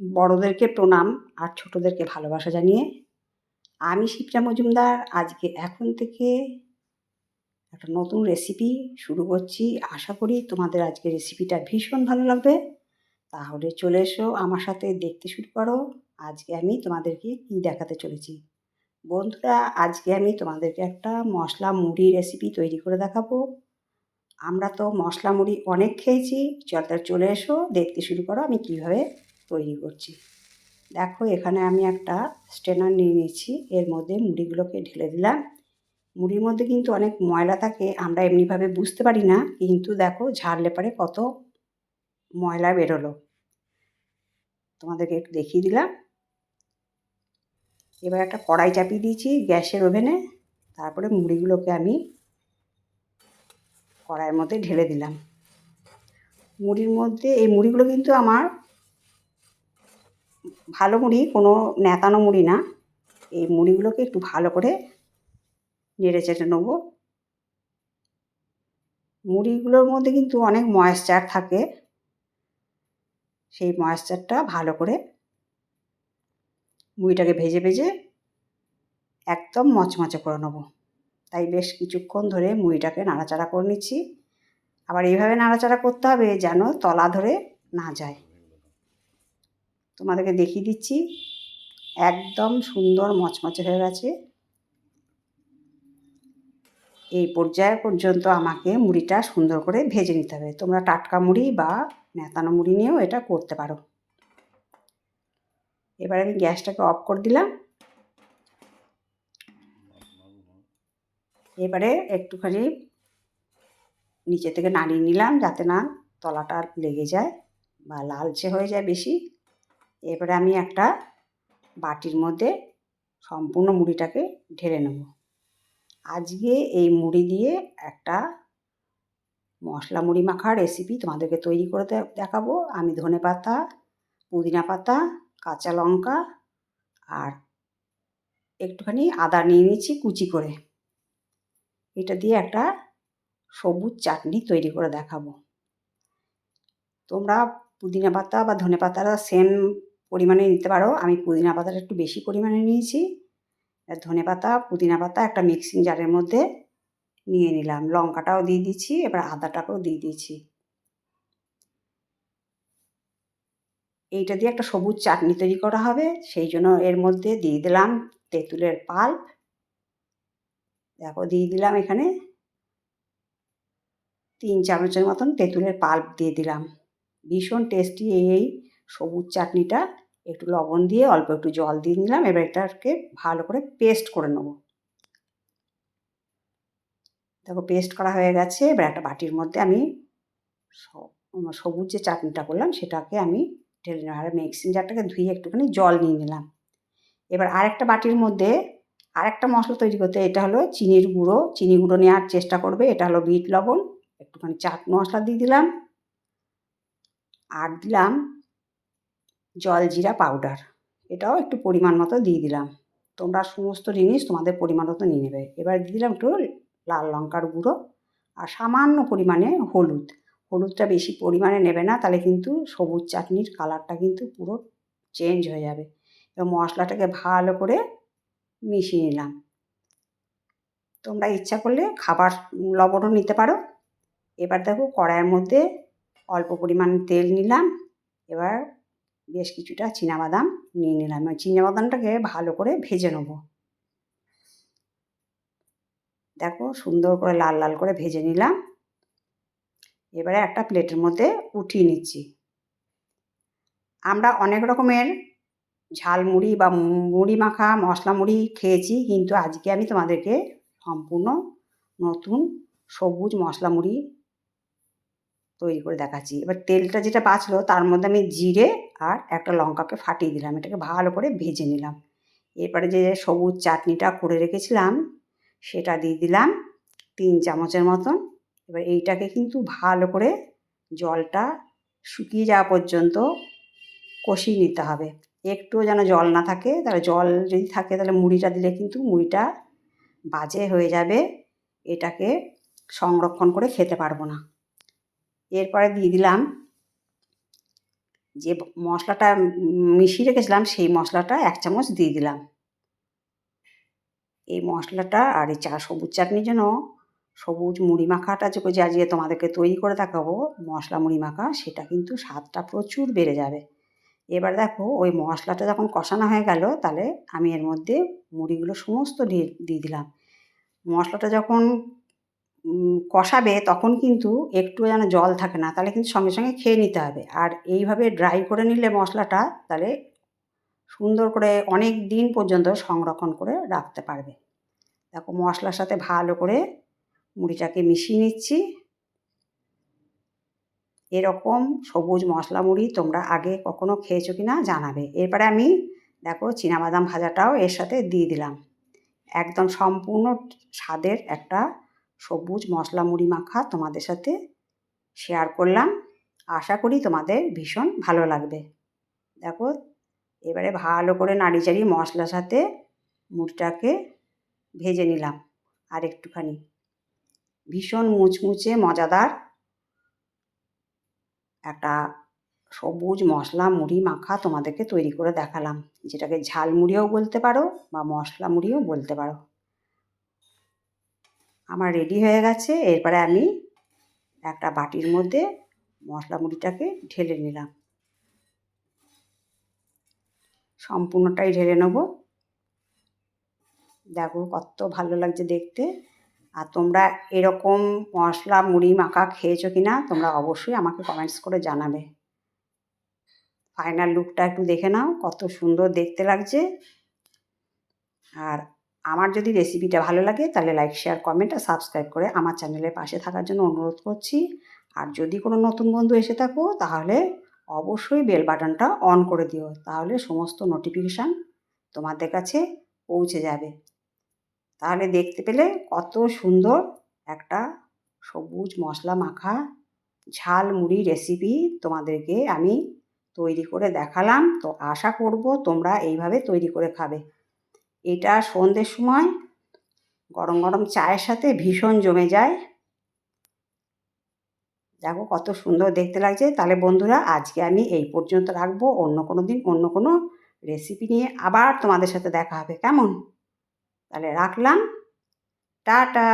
বড়োদেরকে প্রণাম আর ছোটোদেরকে ভালোবাসা জানিয়ে আমি শিপ্রা মজুমদার। আজকে এখন থেকে একটা নতুন রেসিপি শুরু করছি। আশা করি তোমাদের আজকে রেসিপিটা ভীষণ ভালো লাগবে। তাহলে চলে এসো আমার সাথে দেখতে শুরু করো। আজকে আমি তোমাদেরকে কী দেখাতে চলেছি? বন্ধুরা, আজকে আমি তোমাদেরকে একটা মশলা মুড়ি রেসিপি তৈরি করে দেখাবো। আমরা তো মশলা মুড়ি অনেক খেয়েছি। চল চলে এসো, দেখতে শুরু করো আমি কীভাবে তৈরি করছি। দেখো, এখানে আমি একটা স্ট্রেনার নিয়ে নিয়েছি। এর মধ্যে মুড়িগুলোকে ঢেলে দিলাম। মুড়ির মধ্যে কিন্তু অনেক ময়লা থাকে, আমরা এমনিভাবে বুঝতে পারি না, কিন্তু দেখো ঝাড়লে পারে কত ময়লা বেরোলো। তোমাদেরকে একটু দেখিয়ে দিলাম। এবার একটা কড়াই চাপিয়ে দিয়েছি গ্যাসের ওভেনে। তারপরে মুড়িগুলোকে আমি কড়াইয়ের মধ্যে ঢেলে দিলাম। মুড়ির মধ্যে, এই মুড়িগুলো কিন্তু আমার ভালো মুড়ি, কোনো ন্যাতানো মুড়ি না। এই মুড়িগুলোকে একটু ভালো করে নেড়ে চেটে নেব। মুড়িগুলোর মধ্যে কিন্তু অনেক ময়েশ্চার থাকে। সেই ময়েশ্চারটা ভালো করে মুড়িটাকে ভেজে ভেজে একদম মচমচে করে নেব। তাই বেশ কিছুক্ষণ ধরে মুড়িটাকে নাড়াচাড়া করে নিচ্ছি। আবার এইভাবে নাড়াচাড়া করতে হবে যেন তলা ধরে না যায়। তোমাদেরকে দেখিয়ে দিচ্ছি। একদম সুন্দর মচমচে হয়ে গেছে। এই পর্যায় পর্যন্ত আমাকে মুড়িটা সুন্দর করে ভেজে নিতে হবে। তোমরা টাটকা মুড়ি বা নেতানো মুড়ি নিয়েও এটা করতে পারো। এবার আমি গ্যাসটাকে অফ করে দিলাম। এবারে একটুখানি নিচে থেকে নাড়িয়ে নিলাম যাতে না তলাটা লেগে যায় বা লালচে হয়ে যায় বেশি। এবারে আমি একটা বাটির মধ্যে সম্পূর্ণ মুড়িটাকে ঢেলে নেব। আজকে এই মুড়ি দিয়ে একটা মশলা মুড়ি মাখার রেসিপি তোমাদেরকে তৈরি করে দেখাবো। আমি ধনে পাতা, পুদিনা পাতা, কাঁচা লঙ্কা আর একটুখানি আদা নিয়ে নিচ্ছি কুচি করে। এটা দিয়ে একটা সবুজ চাটনি তৈরি করে দেখাবো। তোমরা পুদিনা পাতা বা ধনে পাতাটা সেম পরিমাণে নিতে পারো। আমি পুদিনা পাতাটা একটু বেশি পরিমাণে নিয়েছি। ধনে পাতা, পুদিনা পাতা একটা মিক্সিং জারের মধ্যে নিয়ে নিলাম। লঙ্কাটাও দিয়ে দিচ্ছি, এবার আদাটাকেও দিয়ে দিয়েছি। এইটা দিয়ে একটা সবুজ চাটনি তৈরি করা হবে। সেই জন্য এর মধ্যে দিয়ে দিলাম তেঁতুলের পাল্প। দেখো, দিয়ে দিলাম এখানে তিন চামচের মতন তেঁতুলের পাল্প দিয়ে দিলাম। ভীষণ টেস্টি এই সবুজ চাটনিটা। একটু লবণ দিয়ে অল্প একটু জল দিয়ে নিলাম। এবার এটাকে ভালো করে পেস্ট করে নেব। দেখো পেস্ট করা হয়ে গেছে। এবার একটা বাটির মধ্যে আমি সবুজ যে চাটনিটা করলাম, সেটাকে আমি ঢেলে নিলাম আর মিক্সিং জারটাকে ধুয়ে একটুখানি জল নিয়ে নিলাম। এবার আরেকটা বাটির মধ্যে আরেকটা মশলা তৈরি করতে এটা হলো চিনির গুঁড়ো। চিনি গুঁড়ো নেওয়ার চেষ্টা করবে। এটা হলো বিট লবণ। একটুখানি চাট মশলা দিয়ে দিলাম। আর দিলাম জলজিরা পাউডার এটাও একটু পরিমাণ মতো দিয়ে দিলাম। তোমরা সমস্ত জিনিস তোমাদের পরিমাণ মতো নিয়ে নেবে। এবার দিয়ে দিলাম একটু লাল লঙ্কার গুঁড়ো আর সামান্য পরিমাণে হলুদ। হলুদটা বেশি পরিমাণে নেবে না, তাহলে কিন্তু সবুজ চাটনির কালারটা কিন্তু পুরো চেঞ্জ হয়ে যাবে। এবং মশলাটাকে ভালো করে মিশিয়ে নিলাম। তোমরা ইচ্ছা করলে খাবার লবণও নিতে পারো। এবার দেখো কড়াইয়ের মধ্যে অল্প পরিমাণ তেল নিলাম। এবার বেশ কিছুটা বাদাম নিয়ে নিলাম। ওই বাদামটাকে ভালো করে ভেজে নেব। দেখো সুন্দর করে লাল লাল করে ভেজে নিলাম। এবারে একটা প্লেটের মধ্যে উঠিয়ে নিচ্ছি। আমরা অনেক রকমের ঝাল মুড়ি বা মুড়ি মাখা মশলা মুড়ি খেয়েছি, কিন্তু আজকে আমি তোমাদেরকে সম্পূর্ণ নতুন সবুজ মশলা মুড়ি তৈরি করে দেখাচ্ছি। এবার তেলটা যেটা বাঁচলো তার মধ্যে আমি জিরে আর একটা লঙ্কাকে ফাটিয়ে দিলাম। এটাকে ভালো করে ভেজে নিলাম। এরপরে যে সবুজ চাটনিটা করে রেখেছিলাম, সেটা দিয়ে দিলাম তিন চামচের মতন। এবার এইটাকে কিন্তু ভালো করে জলটা শুকিয়ে যাওয়া পর্যন্ত কষিয়ে নিতে হবে। একটুও যেন জল না থাকে, তাহলে জল যদি থাকে তাহলে মুড়িটা দিলে কিন্তু মুড়িটা বাজে হয়ে যাবে। এটাকে সংরক্ষণ করে খেতে পারব না। এরপরে দিয়ে দিলাম যে মশলাটা মিশিয়ে রেখেছিলাম, সেই মশলাটা এক চামচ দিয়ে দিলাম। এই মশলাটা আর এই চা সবুজ চাটনির জন্য সবুজ মুড়ি মাখাটা যে আজকে তোমাদেরকে তৈরি করে দেখাবো, মশলা মুড়ি মাখা, সেটা কিন্তু স্বাদটা প্রচুর বেড়ে যাবে। এবার দেখো ওই মশলাটা যখন কষানো হয়ে গেল, তাহলে আমি এর মধ্যে মুড়িগুলো সমস্ত দিয়ে দিলাম। মশলাটা যখন কষাবে তখন কিন্তু একটু যেন জল থাকে না, তাহলে কিন্তু সঙ্গে সঙ্গে খেয়ে নিতে হবে। আর এইভাবে ড্রাই করে নিলে মশলাটা তাহলে সুন্দর করে অনেক দিন পর্যন্ত সংরক্ষণ করে রাখতে পারবে। দেখো মশলার সাথে ভালো করে মুড়িটাকে মিশিয়ে নিচ্ছি। এরকম সবুজ মশলা মুড়ি তোমরা আগে কখনো খেয়েছো কি না জানাবে। এরপরে আমি দেখো বাদাম ভাজাটাও এর সাথে দিয়ে দিলাম। একদম সম্পূর্ণ স্বাদের একটা সবুজ মশলা মুড়ি মাখা তোমাদের সাথে শেয়ার করলাম। আশা করি তোমাদের ভীষণ ভালো লাগবে। দেখো, এবারে ভালো করে নাড়ি চাড়ি মশলার সাথে মুড়িটাকে ভেজে নিলাম আর একটুখানি। ভীষণ মুচমুচে মজাদার একটা সবুজ মশলা মুড়ি মাখা তোমাদেরকে তৈরি করে দেখালাম। যেটাকে ঝাল মুড়িও বলতে পারো বা মশলা মুড়িও বলতে পারো। আমার রেডি হয়ে গেছে। এরপরে আমি একটা বাটির মধ্যে মশলা মুড়িটাকে ঢেলে নিলাম। সম্পূর্ণটাই ঢেলে নেব। দেখো কত ভালো লাগছে দেখতে। আর তোমরা এরকম মশলা মুড়ি মাখা খেয়েছো কি না তোমরা অবশ্যই আমাকে কমেন্টস করে জানাবে। ফাইনাল লুকটা একটু দেখে নাও, কত সুন্দর দেখতে লাগছে। আর আমার যদি রেসিপিটা ভালো লাগে, তাহলে লাইক শেয়ার কমেন্ট আর সাবস্ক্রাইব করে আমার চ্যানেলের পাশে থাকার জন্য অনুরোধ করছি। আর যদি কোনো নতুন বন্ধু এসে থাকো, তাহলে অবশ্যই বেল বাটনটা অন করে দিও, তাহলে সমস্ত নোটিফিকেশান তোমাদের কাছে পৌঁছে যাবে। তাহলে দেখতে পেলে কত সুন্দর একটা সবুজ মশলা মাখা ঝাল মুড়ি রেসিপি তোমাদেরকে আমি তৈরি করে দেখালাম। তো আশা করব তোমরা এইভাবে তৈরি করে খাবে। এটা সন্ধ্যের সময় গরম গরম চায়ের সাথে ভীষণ জমে যায়। দেখো কত সুন্দর দেখতে লাগছে। তাহলে বন্ধুরা, আজকে আমি এই পর্যন্ত রাখব। অন্য কোনো দিন অন্য কোনো রেসিপি নিয়ে আবার তোমাদের সাথে দেখা হবে। কেমন? তাহলে রাখলাম। টাটা!